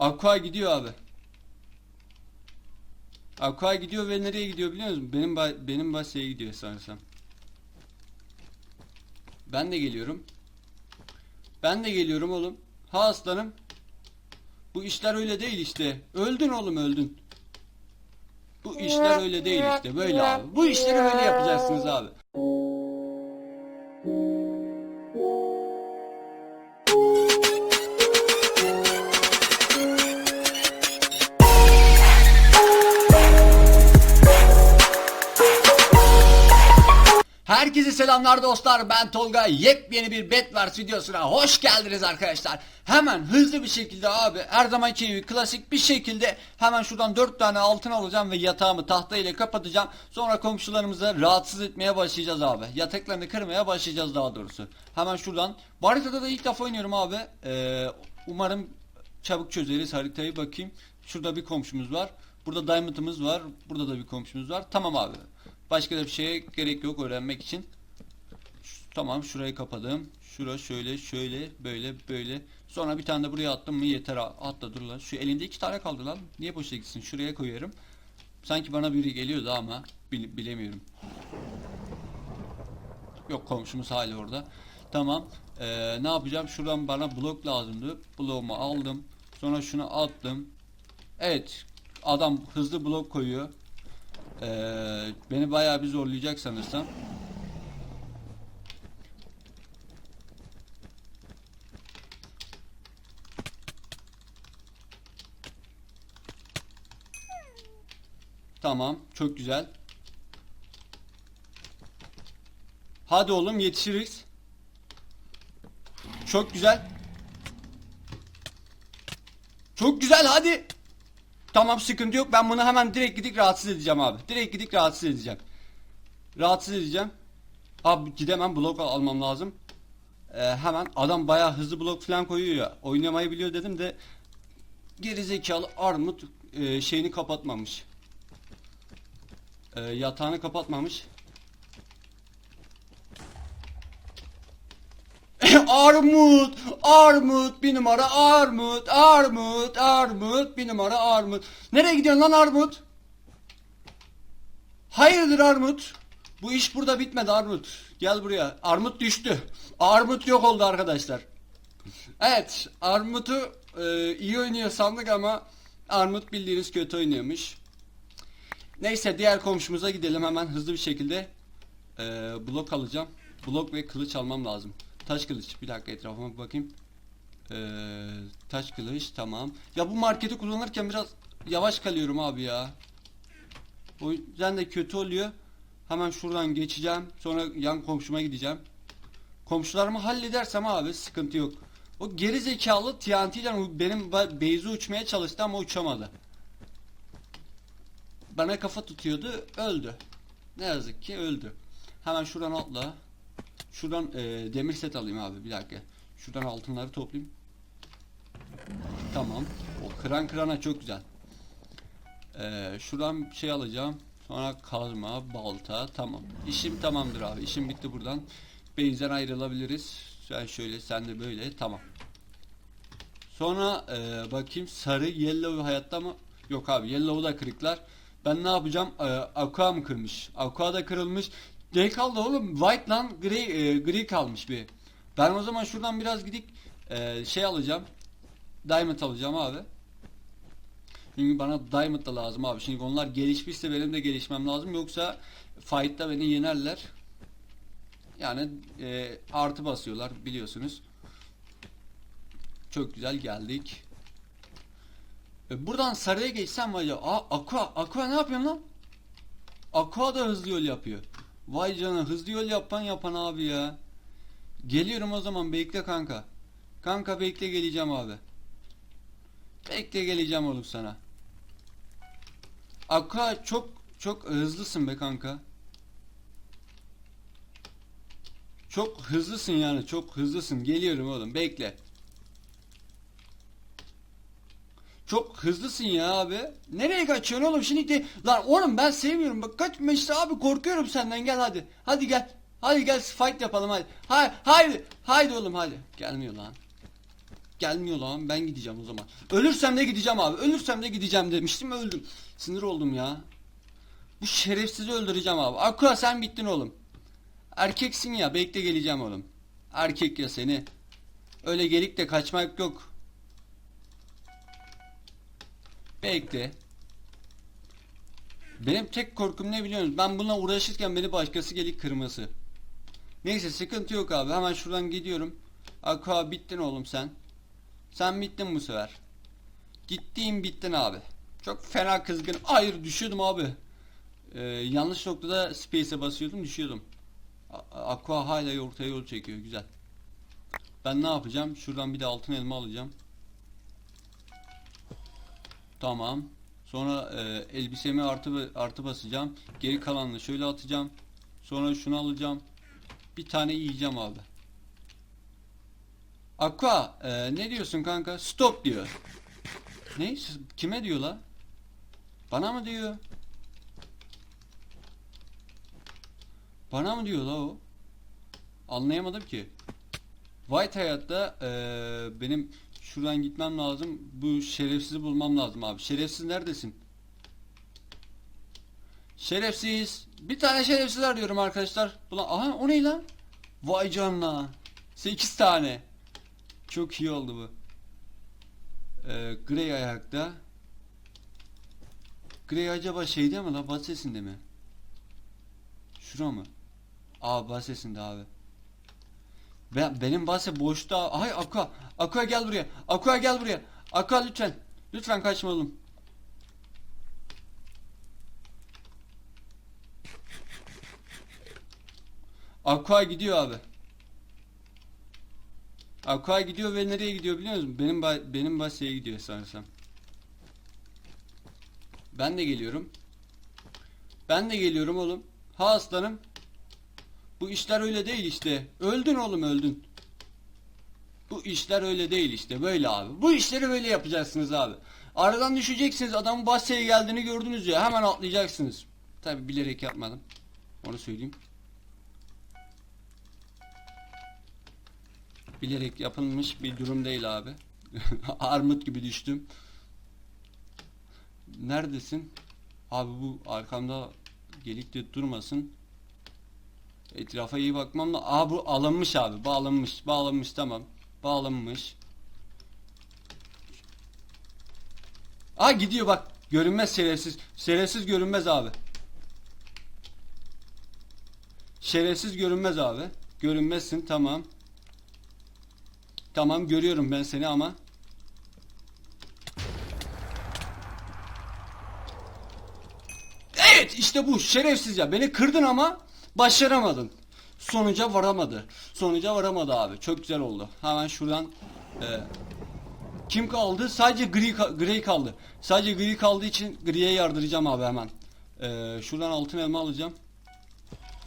Aqua gidiyor abi. Aqua gidiyor ve nereye gidiyor biliyor musun? Benim benim baseye gidiyor sanırsam. Ben de geliyorum. Ben de geliyorum oğlum. Ha aslanım. Bu işler öyle değil işte. Öldün oğlum öldün. Bu işler öyle değil işte. Böyle abi. Bu işleri böyle yapacaksınız abi. Herkese selamlar dostlar. Ben Tolga. Yepyeni bir Bedwars videosuna hoş geldiniz arkadaşlar. Hemen hızlı bir şekilde abi her zamanki gibi klasik bir şekilde Hemen şuradan 4 tane altın alacağım ve yatağımı tahta ile kapatacağım. Sonra komşularımızı rahatsız etmeye başlayacağız abi. Yataklarını kırmaya başlayacağız daha doğrusu. Hemen şuradan. Bu haritada da ilk defa oynuyorum abi. Ee, Umarım çabuk çözeriz. Haritayı bakayım. Şurada bir komşumuz var. Burada diamond'ımız var. Burada da bir komşumuz var. Tamam abi Başka da bir şeye gerek yok öğrenmek için. Tamam şurayı kapadım. Şura şöyle şöyle böyle böyle. Sonra bir tane de buraya attım mı yeter atla dur lan. Şu elimde iki tane kaldı lan. Niye boşa gitsin? Şuraya koyuyorum. Sanki bana biri geliyordu ama bil- bilemiyorum. Yok komşumuz hala orada. Tamam. Ee, ne yapacağım? Şuradan bana blok lazımdı. Bloğumu aldım. Sonra şunu attım. Evet. Adam hızlı blok koyuyor. Ee, beni bayağı bir zorlayacak sanırsam. Tamam, çok güzel. Hadi oğlum yetişiriz. Çok güzel. Çok güzel hadi. Tamam sıkıntı yok. Ben bunu hemen direkt gidip rahatsız edeceğim abi. Direkt gidip rahatsız edeceğim. Rahatsız edeceğim. Abi gidemem blok al- almam lazım. Ee, hemen adam bayağı hızlı blok falan koyuyor ya. Oynamayı biliyor dedim de geri zekalı armut e, şeyini kapatmamış. E, yatağını kapatmamış. Armut, Armut, bir numara Armut, Armut, Armut, bir numara Armut. Nereye gidiyorsun lan Armut? Hayırdır Armut? Bu iş burada bitmedi Armut. Gel buraya. Armut düştü. Armut yok oldu arkadaşlar. Evet, Armut'u e, iyi oynuyor sandık ama Armut bildiğiniz kötü oynuyormuş. Neyse diğer komşumuza gidelim hemen hızlı bir şekilde. E, blok alacağım. Blok ve kılıç almam lazım. Taş kılıç. Bir dakika etrafıma bir bakayım. Ee, taş kılıç tamam. Ya bu marketi kullanırken biraz yavaş kalıyorum abi ya. O yüzden de kötü oluyor. Hemen şuradan geçeceğim. Sonra yan komşuma gideceğim. Komşularımı halledersem abi sıkıntı yok. O geri zekalı TNT ile benim base'i uçmaya çalıştı ama uçamadı. Bana kafa tutuyordu öldü. Ne yazık ki öldü. Hemen şuradan atla. Şuradan e, demir set alayım abi bir dakika. Şuradan altınları toplayayım. Tamam. O kıran kırana çok güzel. E, şuradan bir şey alacağım. Sonra kazma, balta. Tamam. İşim tamamdır abi. İşim bitti buradan. Base'den ayrılabiliriz. Sen şöyle sen de böyle. Tamam. Sonra e, bakayım sarı yellow hayatta mı? Yok abi yellow'u da kırıklar. Ben ne yapacağım? E, aqua mı kırmış? Aqua da kırılmış. Ne kaldı oğlum? White lan gri, e, gri kalmış bir. Ben o zaman şuradan biraz gidip e, şey alacağım. Diamond alacağım abi. Çünkü bana diamond da lazım abi. Şimdi onlar gelişmişse benim de gelişmem lazım. Yoksa fight'ta beni yenerler. Yani e, artı basıyorlar biliyorsunuz. Çok güzel geldik. E, buradan sarıya geçsem var ya. Aa Aqua. Aqua ne yapıyorsun lan? Aqua da hızlı yol yapıyor. Vay canına hızlı yol yapan yapan abi ya. Geliyorum o zaman bekle kanka. Kanka bekle geleceğim abi. Bekle geleceğim oğlum sana. Aqua çok çok hızlısın be kanka. Çok hızlısın yani çok hızlısın. Geliyorum oğlum bekle. Çok hızlısın ya abi. Nereye kaçıyorsun oğlum şimdi de lan oğlum ben sevmiyorum bak kaçma işte abi korkuyorum senden gel hadi. Hadi gel. Hadi gel fight yapalım hadi. Hay haydi haydi oğlum hadi. Gelmiyor lan. Gelmiyor lan ben gideceğim o zaman. Ölürsem de gideceğim abi. Ölürsem de gideceğim demiştim öldüm. Sinir oldum ya. Bu şerefsizi öldüreceğim abi. Aqua sen bittin oğlum. Erkeksin ya bekle geleceğim oğlum. Erkek ya seni. Öyle gelik de kaçmak yok. Bekle. Benim tek korkum ne biliyor musunuz? Ben bununla uğraşırken beni başkası gelip kırması. Neyse sıkıntı yok abi. Hemen şuradan gidiyorum. Aqua bittin oğlum sen. Sen bittin bu sefer. Gittiğin bittin abi. Çok fena kızgın. Hayır düşüyordum abi. Ee, yanlış noktada space'e basıyordum düşüyordum. Aqua hala ortaya yol çekiyor. Güzel. Ben ne yapacağım? Şuradan bir de altın elma alacağım. Tamam. Sonra e, elbisemi artı artı basacağım. Geri kalanını şöyle atacağım. Sonra şunu alacağım. Bir tane yiyeceğim abi. Aqua e, ne diyorsun kanka? Stop diyor. Ne? Kime diyor la? Bana mı diyor? Bana mı diyor la o? Anlayamadım ki. White hayatta eee, benim şuradan gitmem lazım. Bu şerefsizi bulmam lazım abi. Şerefsiz neredesin? Şerefsiz. Bir tane şerefsiz arıyorum arkadaşlar. Ulan aha o ne lan? Vay canına. 8 tane. Çok iyi oldu bu. Ee, Grey ayakta. Grey acaba şeyde mi la? Basesinde mi? Şura mı? Aa basesinde abi. Ben, benim base boşta. Ay Aqua. Aqua gel buraya. Aqua gel buraya. Aqua lütfen. Lütfen kaçma oğlum. Aqua gidiyor abi. Aqua gidiyor ve nereye gidiyor biliyor musun? Benim ba- benim baseye gidiyor sanırsam. Ben de geliyorum. Ben de geliyorum oğlum. Ha aslanım. Bu işler öyle değil işte. Öldün oğlum öldün. Bu işler öyle değil işte. Böyle abi. Bu işleri böyle yapacaksınız abi. Aradan düşeceksiniz. Adamın baseye geldiğini gördünüz ya. Hemen atlayacaksınız. Tabi bilerek yapmadım. Onu söyleyeyim. Bilerek yapılmış bir durum değil abi. Armut gibi düştüm. Neredesin? Abi bu arkamda gelik de durmasın. Etrafa iyi bakmam da. Aa bu alınmış abi. Bağlanmış. Bağlanmış tamam. Bağlanmış. Aa gidiyor bak. Görünmez şerefsiz. Şerefsiz görünmez abi. Şerefsiz görünmez abi. Görünmezsin tamam. Tamam görüyorum ben seni ama. Evet işte bu şerefsiz ya. Beni kırdın ama başaramadın. Sonuca varamadı. Sonuca varamadı abi. Çok güzel oldu. Hemen şuradan e, kim kaldı? Sadece gri gri kaldı. Sadece gri kaldığı için griye yardıracağım abi hemen. E, şuradan altın elma alacağım.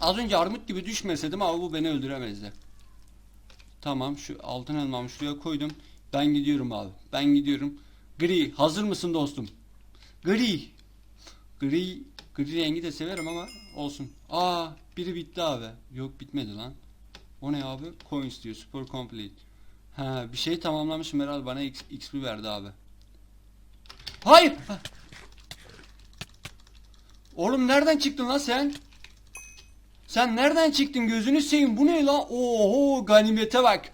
Az önce armut gibi düşmeseydim abi bu beni öldüremezdi. Tamam şu altın elmamı şuraya koydum. Ben gidiyorum abi. Ben gidiyorum. Gri hazır mısın dostum? Gri. Gri gri rengi de severim ama olsun. Aa biri bitti abi. Yok bitmedi lan. O ne abi? Coins diyor. Super complete. Ha bir şey tamamlamışım herhalde bana X, XP verdi abi. Hayır. Ha. Oğlum nereden çıktın lan sen? Sen nereden çıktın gözünü seveyim bu ne lan? Oho ganimete bak.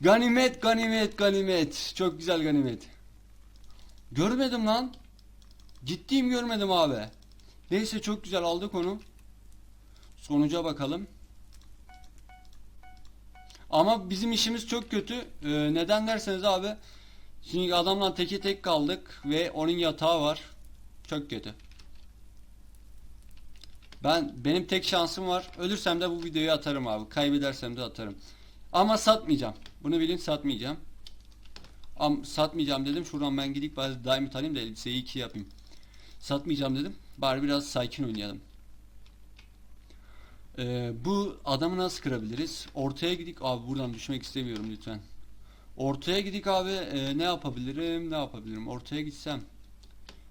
Ganimet ganimet ganimet. Çok güzel ganimet. Görmedim lan. Ciddiyim görmedim abi. Neyse çok güzel aldık onu. Sonuca bakalım. Ama bizim işimiz çok kötü. Ee, neden derseniz abi. Şimdi adamla teke tek kaldık ve onun yatağı var. Çok kötü. Ben benim tek şansım var. Ölürsem de bu videoyu atarım abi. Kaybedersem de atarım. Ama satmayacağım. Bunu bilin satmayacağım. Am satmayacağım dedim. Şuradan ben gidip bazı diamond alayım da elbiseyi iki yapayım. Satmayacağım dedim. Bari biraz sakin oynayalım. Ee, bu adamı nasıl kırabiliriz? Ortaya gidik. Abi buradan düşmek istemiyorum lütfen. Ortaya gidik abi. Ee, ne yapabilirim? Ne yapabilirim? Ortaya gitsem.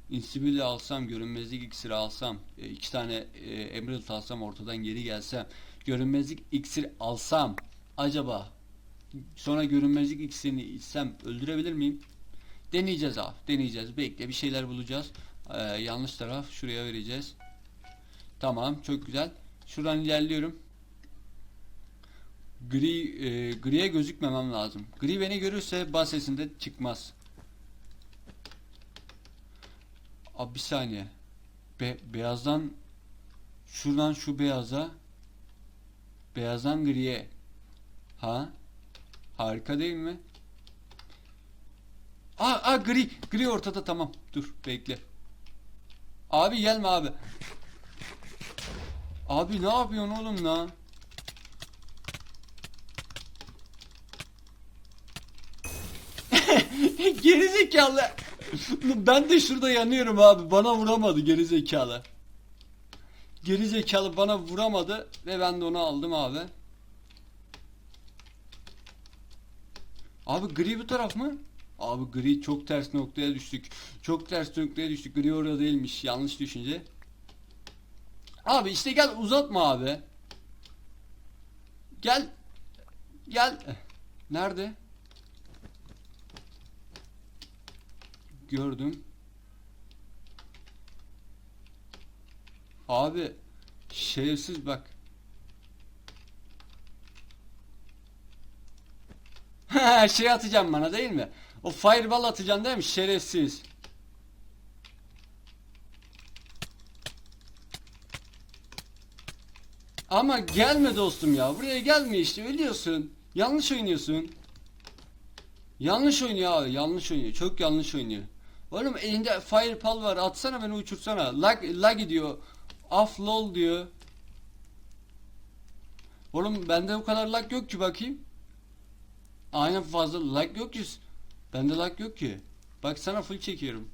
Insibili alsam, görünmezlik iksiri alsam, e, iki tane e, emerald alsam, ortadan geri gelsem, görünmezlik iksiri alsam, acaba sonra görünmezlik iksirini içsem öldürebilir miyim? Deneyeceğiz abi. Deneyeceğiz. Bekle bir şeyler bulacağız. Ee, yanlış taraf şuraya vereceğiz. Tamam çok güzel. Şuradan ilerliyorum. Gri e, griye gözükmemem lazım. Gri beni görürse bas sesinde çıkmaz. Abi bir saniye. Be beyazdan şuradan şu beyaza beyazdan griye. Ha? Harika değil mi? Aa, aa gri gri ortada tamam. Dur bekle. Abi gelme abi. Abi ne yapıyorsun oğlum lan? Gerizekalı. Ben de şurada yanıyorum abi. Bana vuramadı gerizekalı. Gerizekalı bana vuramadı ve ben de onu aldım abi. Abi gri bu taraf mı? Abi gri çok ters noktaya düştük. Çok ters noktaya düştük. Gri orada değilmiş. Yanlış düşünce. Abi işte gel uzatma abi. Gel. Gel. Nerede? Gördüm. Abi şerefsiz bak. şey atacağım bana değil mi? O fireball atacaksın değil mi? Şerefsiz. Ama gelme dostum ya. Buraya gelme işte. Ölüyorsun. Yanlış oynuyorsun. Yanlış oynuyor abi. Yanlış oynuyor. Çok yanlış oynuyor. Oğlum elinde fireball var. Atsana beni uçursana. Lag, lag diyor. Af lol diyor. Oğlum bende bu kadar lag yok ki bakayım. Aynen fazla lag yok ki. Bende lag yok ki. Bak sana full çekiyorum.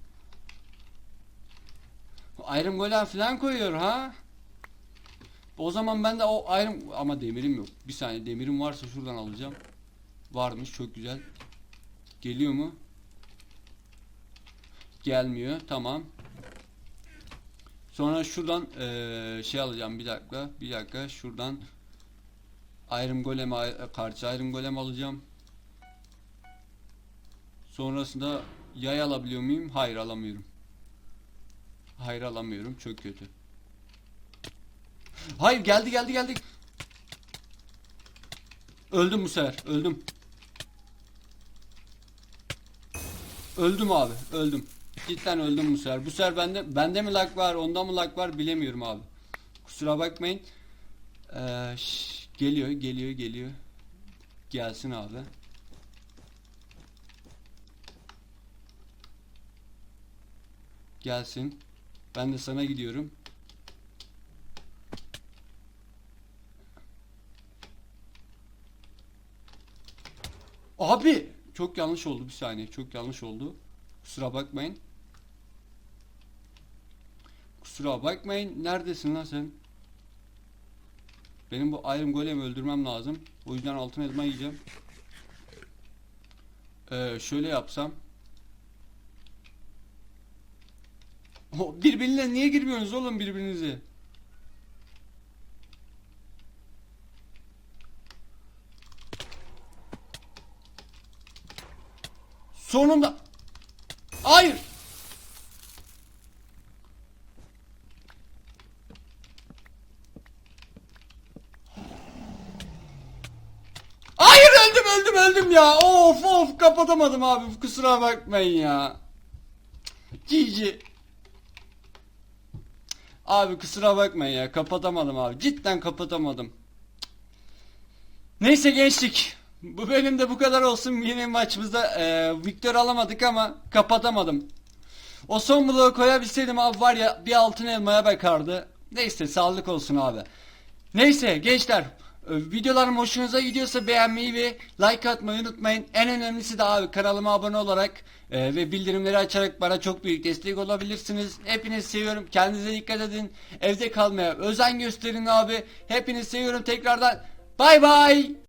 Iron Golem falan koyuyor ha. O zaman ben de o Iron ama demirim yok. Bir saniye demirim varsa şuradan alacağım. Varmış çok güzel. Geliyor mu? Gelmiyor. Tamam. Sonra şuradan eee, şey alacağım bir dakika. Bir dakika şuradan Iron Golem karşı Iron Golem alacağım. Sonrasında yay alabiliyor muyum? Hayır alamıyorum. Hayır alamıyorum. Çok kötü. Hayır geldi geldi geldi. Öldüm bu sefer. Öldüm. Öldüm abi. Öldüm. Cidden öldüm bu sefer. Bu sefer bende bende mi lag var, onda mı lag var bilemiyorum abi. Kusura bakmayın. Ee, şş, geliyor, geliyor, geliyor. Gelsin abi. Gelsin. Ben de sana gidiyorum. Abi çok yanlış oldu bir saniye. Çok yanlış oldu. Kusura bakmayın. Kusura bakmayın. Neredesin lan sen? Benim bu Iron Golem'i öldürmem lazım. O yüzden altın elma yiyeceğim. Ee, şöyle yapsam. Birbirine niye girmiyorsunuz oğlum birbirinize? Sonunda. Hayır. Hayır öldüm öldüm öldüm ya. Of of kapatamadım abi. Kusura bakmayın ya. GG. Abi kusura bakmayın ya. Kapatamadım abi. Cidden kapatamadım. Neyse gençlik. Bu benim de bu kadar olsun. Yine maçımızda e, Victor alamadık ama kapatamadım. O son bloğu koyabilseydim abi var ya bir altın elmaya bakardı. Neyse sağlık olsun abi. Neyse gençler videolarım hoşunuza gidiyorsa beğenmeyi ve like atmayı unutmayın. En önemlisi de abi kanalıma abone olarak e, ve bildirimleri açarak bana çok büyük destek olabilirsiniz. Hepinizi seviyorum. Kendinize dikkat edin. Evde kalmaya özen gösterin abi. Hepinizi seviyorum tekrardan. Bay bay.